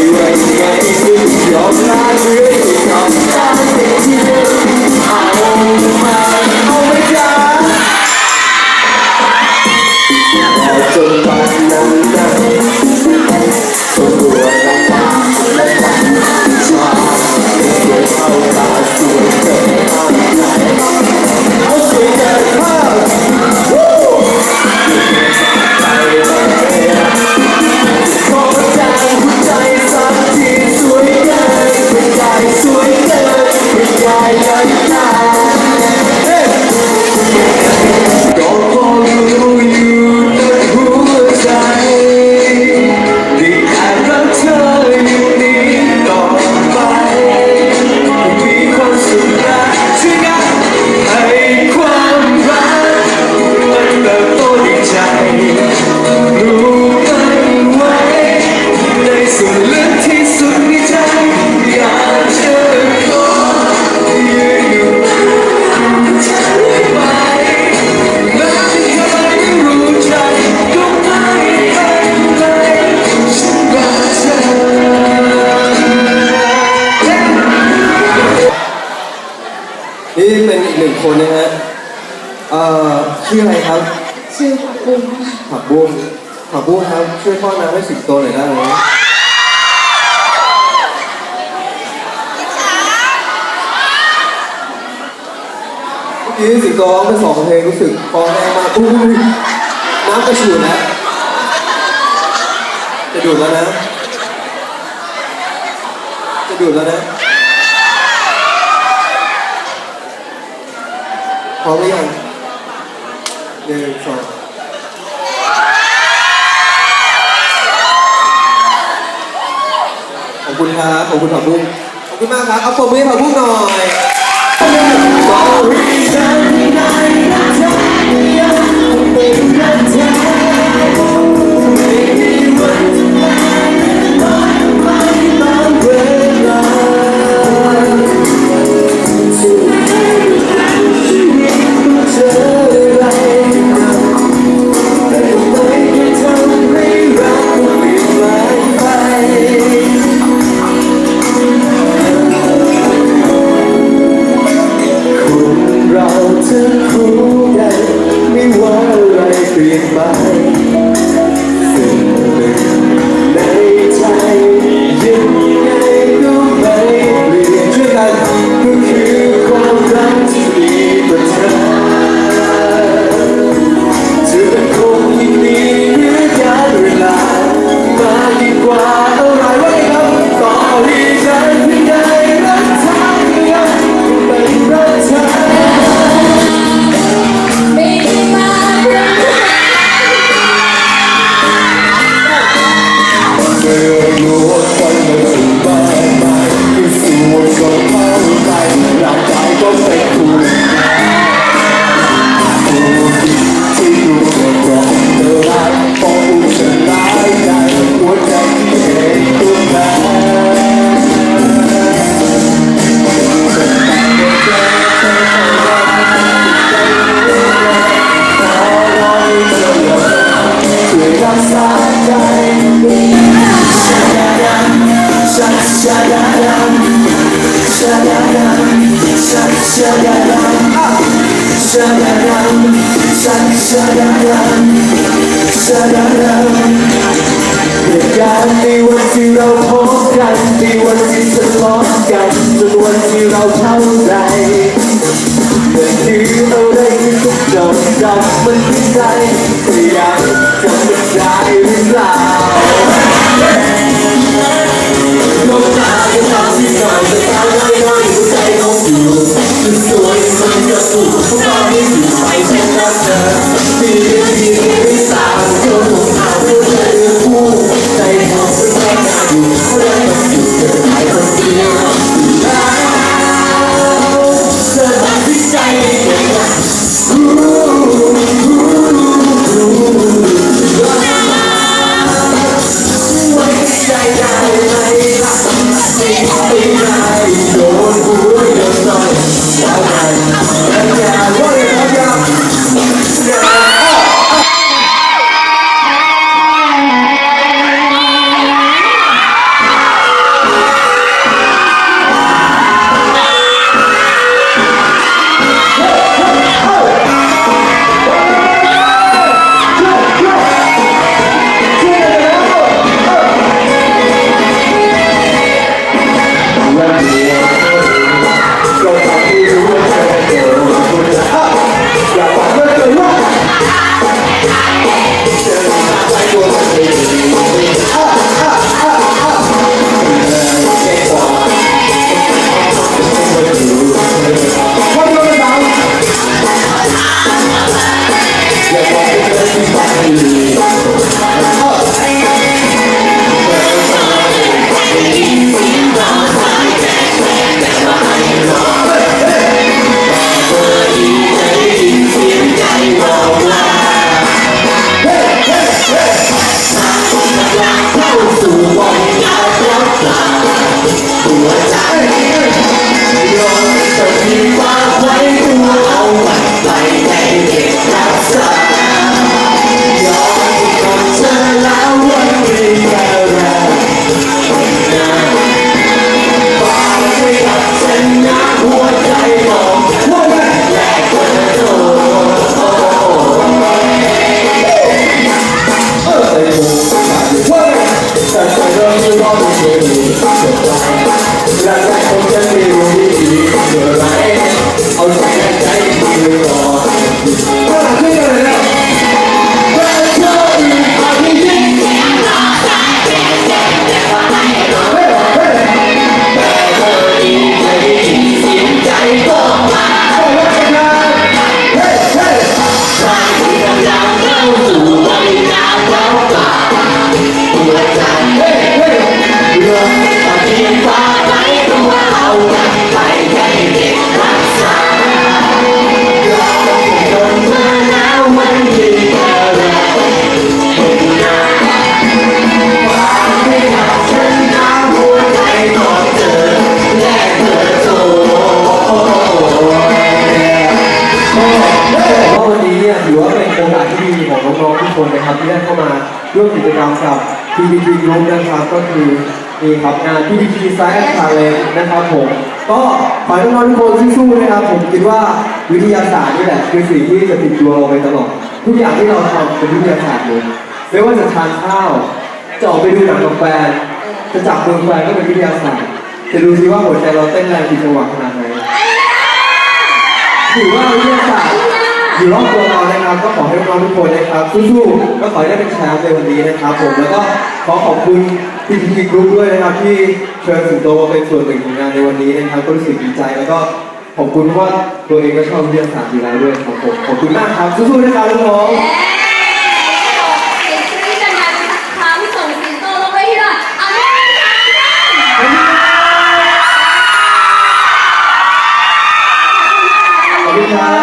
Byłem w miejscu, wciąż na życiu เอ่อชื่ออะไรครับ ชื่อผักบุ้งผักบุ้งผักบุ้งครับช่วยพ่อน้ำให้สิบตัวหน่อยได้ไหมเมื่อกี้สิบตัวร้องไปสองเพลงรู้สึกพอแรงมากอุ้ยน้ำกระฉูดแล้วจะดูดแล้วนะ จะดูดแล้วนะพร้อมหรือยัง หนึ่องขอบคุณครับขอบคุณผักบุ้งขอบคุณมากครับ เอาปมมือให้ผักบุ้งหน่อย Sararam, sararam เหตุการณ์ในวันที่เราพบกันในวันที่ทะเลาะกันจนวันที่เราเข้าใจเกิดคืออะไรที่ทุกดอกดำมันที่ใจพยายามจะมันได้หรือเปล่าลมตาจะทำที่เรจะทำให้เราอยู่ใจคงอยู่คือสวย sangue azul, o paraíso, a inspiração. าะวันนี้เนี่ยถือว่าเป็นโอกาสที่ดีของน้องๆทุกคนนะครับที่ได้เข้ามาร่วมกิจกรรมกับ PPT Group นะครับก็คือนี่ครับงาน PPT Science Challenge นะครับผมก็ขอให้น้องๆทุกคนสู้ๆนะครับ ผมคิดว่าวิทยาศาสตร์นี่แหละคือสิ่งที่จะติดตัวเราไปตลอด ทุกอย่างที่เราทำเป็นวิทยาศาสตร์เลยไม่ว่าจะทานข้าว จะออกไปดูหนังกับแฟนจะจับมือแฟนก็เป็นวิทยาศาสตร์จะดูซิว่าหัวใจเราเต้นแรงผิดจังหวะขนาดไหนถือว่าวิทยาศาสตร์อยู่รอบตัวเรานะครับ ก็ขอให้น้องทุกคนนะครับสู้ๆก็ขอให้ได้เป็นแชมป์ในวันนี้นะครับ ผมแล้วก็ขอขอบคุณพี่ทีมกรุ๊ปด้วยนะครับ ที่เชิญสิงโตมาเป็นส่วนหนึ่งของงานในวันนี้นะครับ ก็รู้สึกดีใจแล้วก็ขอบคุณเพราะว่าตัวเองก็ชอบวิทยาศาสตร์อยู่แล้วด้วยครับผมขอบคุณมากครับสู้ๆนะครับน้องเสียงกรี๊ดดังๆครั้งส่งสิงโตลงไปที่หน่อยเอาเลย ค่ะๆขอ